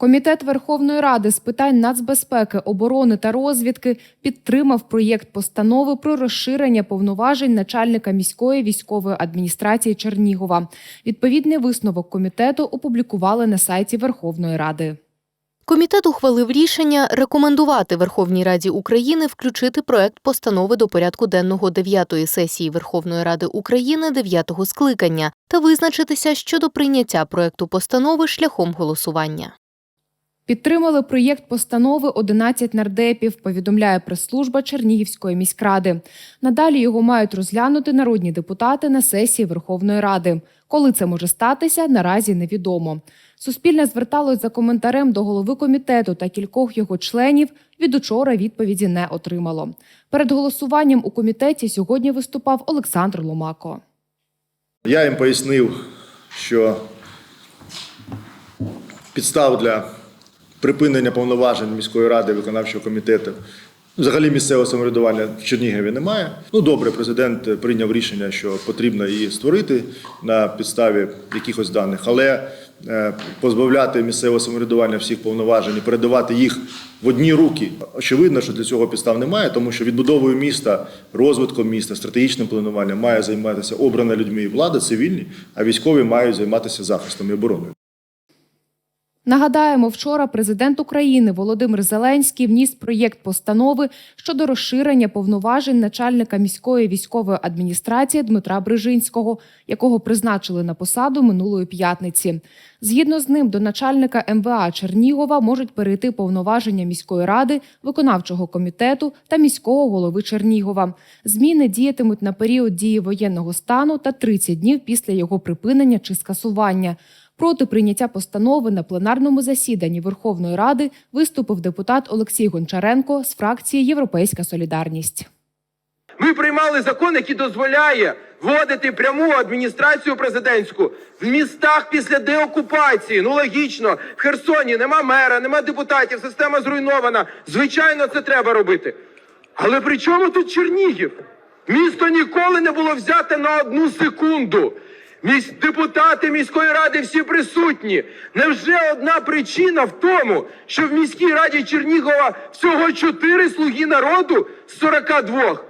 Комітет Верховної Ради з питань нацбезпеки, оборони та розвідки підтримав проєкт постанови про розширення повноважень начальника міської військової адміністрації Чернігова. Відповідний висновок комітету опублікували на сайті Верховної Ради. Комітет ухвалив рішення рекомендувати Верховній Раді України включити проект постанови до порядку денного 9-ї сесії Верховної Ради України 9-го скликання та визначитися щодо прийняття проекту постанови шляхом голосування. Підтримали проєкт постанови 11 нардепів, повідомляє прес-служба Чернігівської міськради. Надалі його мають розглянути народні депутати на сесії Верховної Ради. Коли це може статися, наразі невідомо. Суспільне зверталось за коментарем до голови комітету та кількох його членів. Від учора відповіді не отримало. Перед голосуванням у комітеті сьогодні виступав Олександр Ломако. Я їм пояснив, що підстав для припинення повноважень міської ради виконавчого комітету. Взагалі місцевого самоврядування в Чернігові немає. Ну добре, президент прийняв рішення, що потрібно її створити на підставі якихось даних, але е, позбавляти місцевого самоврядування всіх повноважень і передавати їх в одні руки. Очевидно, що для цього підстав немає, тому що відбудовою міста, розвитком міста, стратегічним плануванням має займатися обрана людьми влада, цивільні, а військові мають займатися захистом і обороною. Нагадаємо, вчора президент України Володимир Зеленський вніс проєкт постанови щодо розширення повноважень начальника міської військової адміністрації Дмитра Брижинського, якого призначили на посаду минулої п'ятниці. Згідно з ним, до начальника МВА Чернігова можуть перейти повноваження міської ради, виконавчого комітету та міського голови Чернігова. Зміни діятимуть на період дії воєнного стану та 30 днів після його припинення чи скасування. Проти прийняття постанови на пленарному засіданні Верховної Ради виступив депутат Олексій Гончаренко з фракції Європейська Солідарність. Ми приймали закон, який дозволяє вводити пряму адміністрацію президентську в містах після деокупації. Ну логічно, в Херсоні нема мера, нема депутатів, система зруйнована. Звичайно, це треба робити. Але при чому тут Чернігів? Місто ніколи не було взяте на одну секунду. Місь... Депутати міської ради всі присутні. Невже одна причина в тому, що в міській раді Чернігова всього чотири слуги народу з 42?